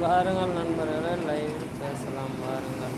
வாருங்கள் நண்பர்களே லைவ் பேசலாம் வாருங்கள்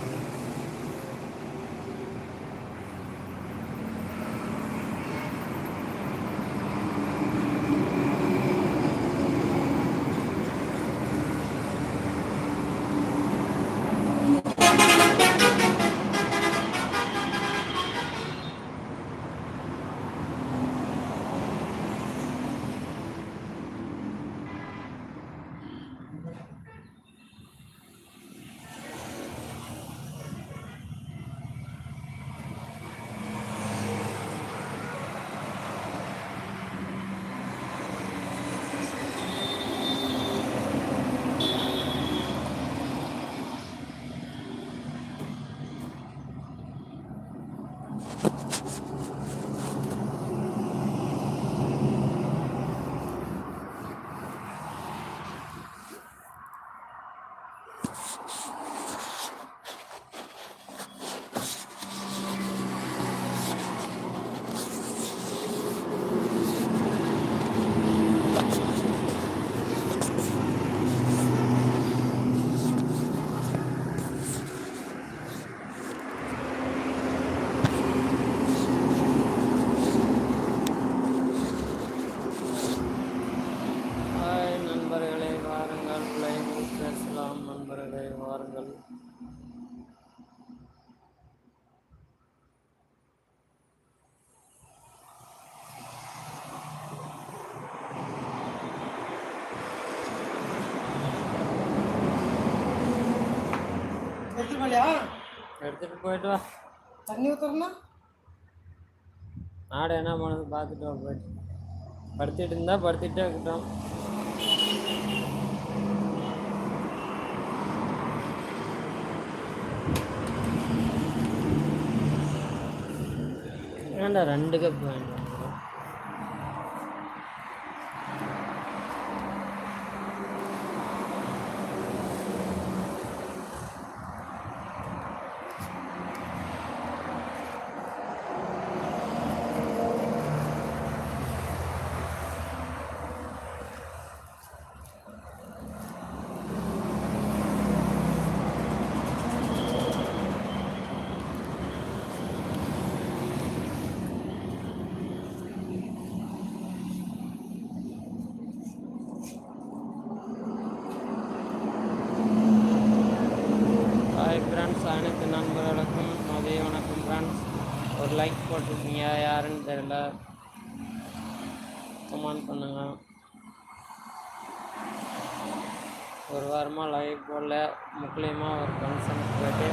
ஹாய் நண்பர்களே வாருங்கள் லைவ் பேசலாம் நண்பர்களே வாருங்கள் போலியா எடுத்துட்டு போயிட்டு வா தண்ணி ஊத்துறனா நாடு என்ன பண்ணுது பார்த்துட்டு வா போயிட்டு படுத்துட்டு இருந்தா படுத்துட்டே இருக்கட்டும் ஏன்டா ரெண்டு கப் வேண்டாம் ஹாய் ஃப்ரெண்ட்ஸ் அனைத்து நண்பர்களுக்கும் மதிய வணக்கம் ஃப்ரெண்ட்ஸ் ஒரு லைக் போட்டிருக்கீங்க யாருன்னு தெரியல கமெண்ட் பண்ணுங்க ஒரு வாரமாக லைவ் போடல. முக்கியமாக ஒரு ஃபங்க்ஷனுக்கு போயிட்டு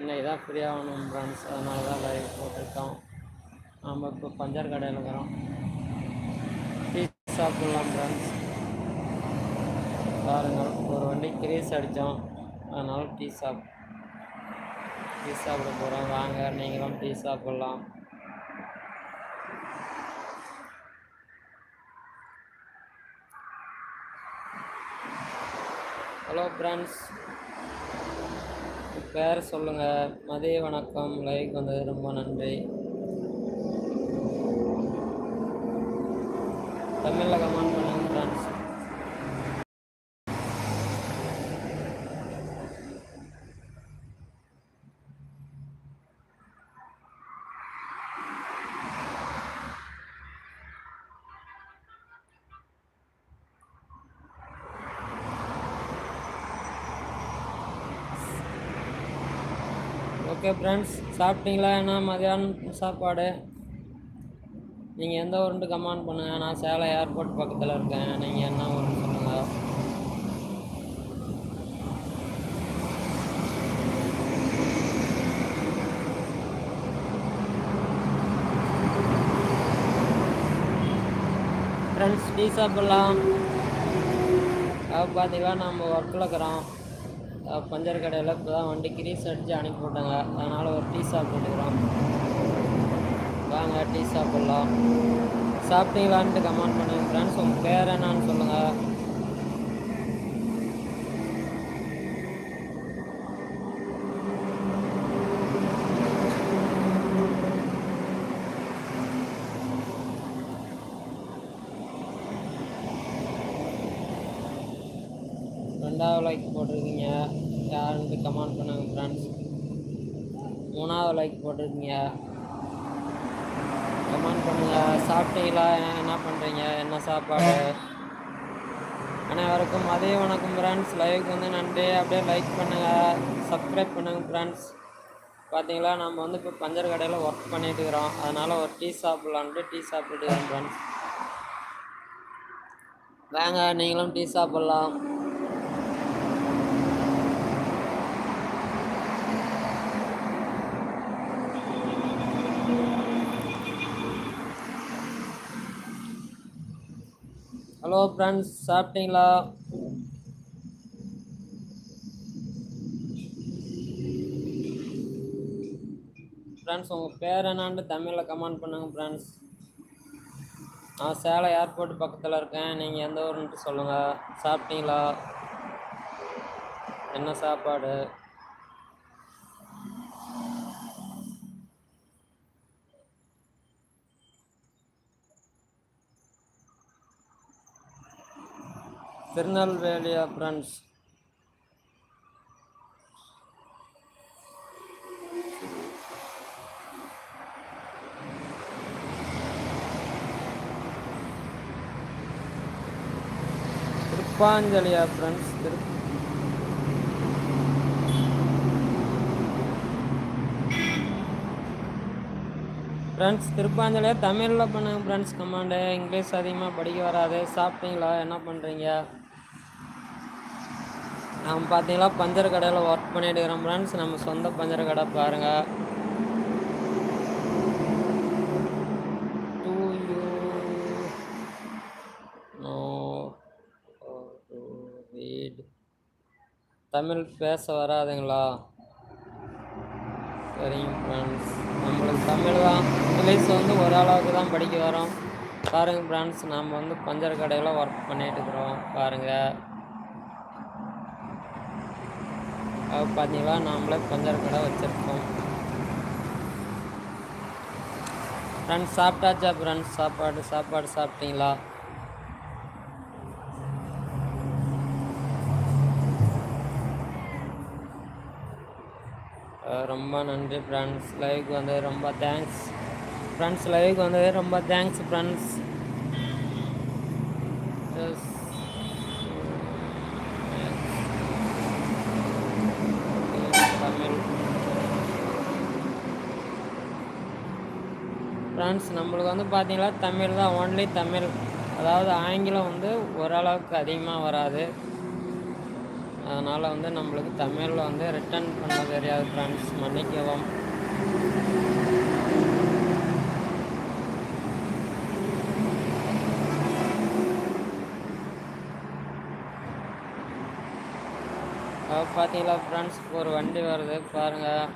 இன்னைக்கு தான் ஃப்ரீ ஆகணும் ஃப்ரெண்ட்ஸ் அதனால தான் லைவ் போட்டிருக்கோம். நம்ம இப்போ பஞ்சர் கடையில் இருக்கிறோம். டீ சாப்பிட்லாம் ஃப்ரெண்ட்ஸ் பாருங்கள் ஒரு வண்டி கிரீஸ் அடித்தோம் அதனால டீ சாப் டீ சாப்பிட போகிறோம் வாங்க நீங்களும் டீ சாப்பிட்லாம் ஹலோ ஃப்ரெண்ட்ஸ் பேர் சொல்லுங்கள் மதிய வணக்கம். லைக் வந்தது ரொம்ப நன்றி. தமிழகம் கமெண்ட் பண்ணுங்க ஃப்ரெண்ட்ஸ் ஓகே ஃப்ரெண்ட்ஸ் சாப்பிட்டீங்களா? என்ன மதியானம் சாப்பாடு. நீங்கள் எந்த ஊருன்ட்டு கமெண்ட் பண்ணுங்கள் நான் சேலம் ஏர்போர்ட் பக்கத்தில் இருக்கேன். நீங்கள் என்ன ஊருன்னு சொல்லுங்கள் ஃப்ரெண்ட்ஸ் டீ சாப்பிட்லாம் அது பார்த்தீங்கன்னா நம்ம ஒர்க்கில் இருக்கிறோம். பஞ்சர் கடையில் இப்போ தான் வண்டி கிரீஸ் அடித்து அனுப்பி விட்டாங்க. அதனால் ஒரு டீ சாப்பிட்டுக்கிறோம் வாங்க டீ சாப்பிட்லாம். சாப்பிட்டீங்களான்ட்டு கமெண்ட் பண்ணுங்கள் ஃப்ரெண்ட்ஸ் உங்கள் பேர் என்னன்னு சொல்லுங்கள் ரெண்டாவது லைக் போட்டிருக்கீங்க. வந்து கமெண்ட் பண்ணுங்க ஃப்ரெண்ட்ஸ் மூணாவது லைக் போட்டிருக்கீங்க. கமெண்ட் பண்ணுங்க. சாப்பிட்டீங்களா? என்ன பண்ணுறீங்க என்ன சாப்பாடு? அனைவருக்கும் மதிய வணக்கம் ஃப்ரெண்ட்ஸ் லைவுக்கு வந்து நன்றி. அப்படியே லைக் பண்ணுங்கள் சப்ஸ்கிரைப் பண்ணுங்கள் ஃப்ரெண்ட்ஸ் பார்த்தீங்களா நம்ம வந்து இப்போ பஞ்சர் கடையில் ஒர்க் பண்ணிட்டு இருக்கிறோம். அதனால் ஒரு டீ சாப்பிட்லான்ட்டு டீ சாப்பிட்டுட்டு ஃப்ரெண்ட்ஸ் வாங்க நீங்களும் டீ சாப்பிட்லாம். ஹலோ ஃப்ரெண்ட்ஸ் சாப்பிட்டீங்களா? ஃப்ரெண்ட்ஸ் உங்கள் பேர் என்னான்ட்டு தமிழில் கமெண்ட் பண்ணுங்கள் ஃப்ரெண்ட்ஸ் நான் சேலம் ஏர்போர்ட் பக்கத்தில் இருக்கேன். நீங்கள் எந்த ஊருன்ட்டு சொல்லுங்கள் சாப்பிட்டீங்களா? என்ன சாப்பாடு? திருநெல்வேலியா ஃப்ரெண்ட்ஸ்? திருப்பாஞ்சலியா ஃப்ரெண்ட்ஸ்? திரு ஃப்ரெண்ட்ஸ் திருப்பாஞ்சலியா தமிழில் பண்ணுங்க ஃப்ரெண்ட்ஸ். கமாண்டு இங்கிலீஷ் அதிகமாக படிக்க வராது. சாப்பிட்டீங்களா? என்ன பண்ணுறீங்க நம்ம பார்த்தீங்களா பஞ்சர் கடையில் ஒர்க் பண்ணிட்டு இருக்கிறோம் ஃப்ரெண்ட்ஸ் நம்ம சொந்த பஞ்சர் கடை பாருங்கள் do you know read Tamil பேச வராதுங்களா? சரிங்க ஃப்ரெண்ட்ஸ் நம்மளுக்கு தமிழ் தான் இங்கிலீஷ் வந்து ஓரளவுக்கு தான் படிக்க வரோம். பாருங்கள் ஃப்ரெண்ட்ஸ் நம்ம வந்து பஞ்சர் கடையில் ஒர்க் பண்ணிட்டு இருக்கிறோம். பாருங்கள் அது பார்த்தீங்களா நாமளே பஞ்சர் கடை வச்சுருக்கோம். ஃப்ரெண்ட்ஸ் சாப்பிட்டாச்சா? ஃப்ரெண்ட்ஸ் சாப்பாடு சாப்பாடு சாப்பிட்டீங்களா? ரொம்ப நன்றி ஃப்ரெண்ட்ஸ் லைவுக்கு வந்தது ரொம்ப தேங்க்ஸ் ஃப்ரெண்ட்ஸ் லைவுக்கு வந்தது ரொம்ப தேங்க்ஸ் ஃப்ரெண்ட்ஸ் எஸ் ஃப்ரெண்ட்ஸ் நம்மளுக்கு வந்து பார்த்தீங்கன்னா தமிழ் தான் ஒன்லி தமிழ். அதாவது ஆங்கிலம் வந்து ஓரளவுக்கு அதிகமாக வராது. அதனால் வந்து நம்மளுக்கு தமிழில் வந்து ரிட்டர்ன் பண்ண தெரியாது ஃப்ரெண்ட்ஸ் மன்னிக்கவும். பார்த்தீங்களா ஃப்ரெண்ட்ஸ் ஒரு வண்டி வருது பாருங்கள்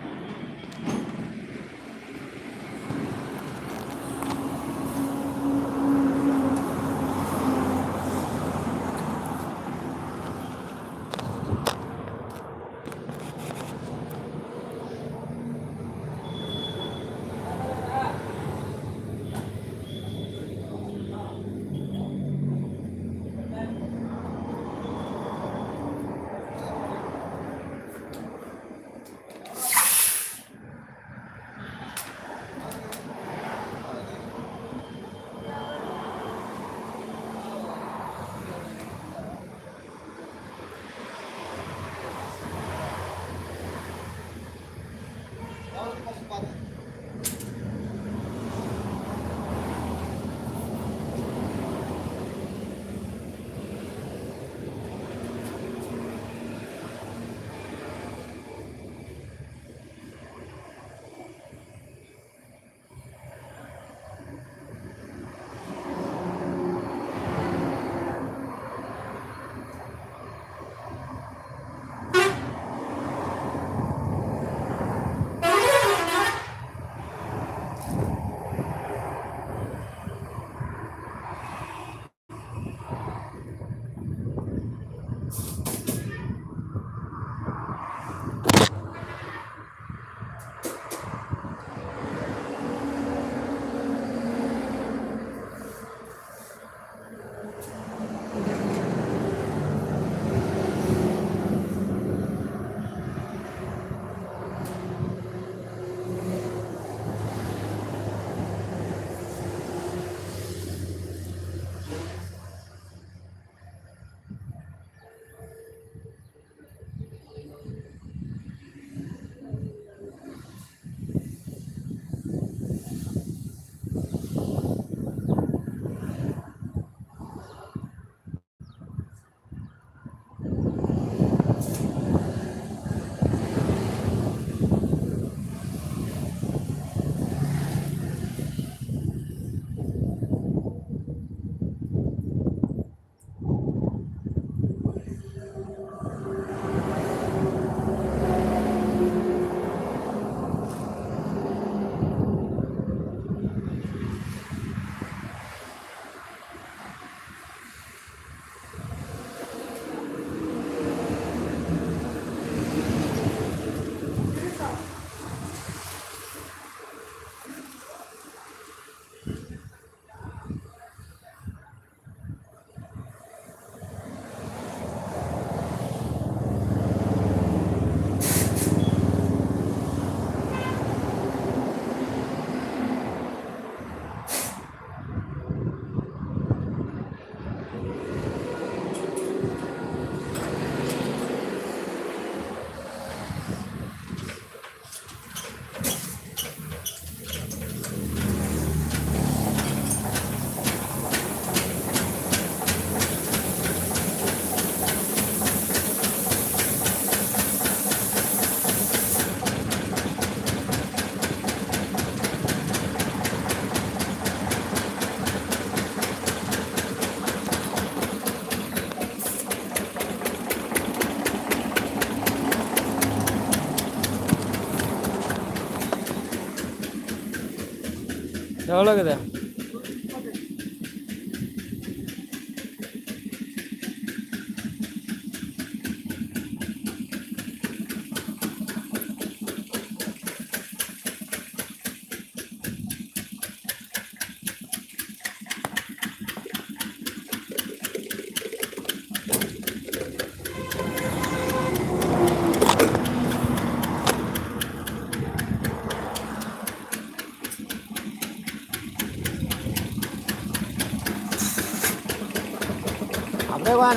எவ்வளோக்குது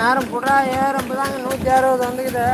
நேரம் புடா ஏறும் தாங்க நூற்றி அறுபது வந்துக்குது.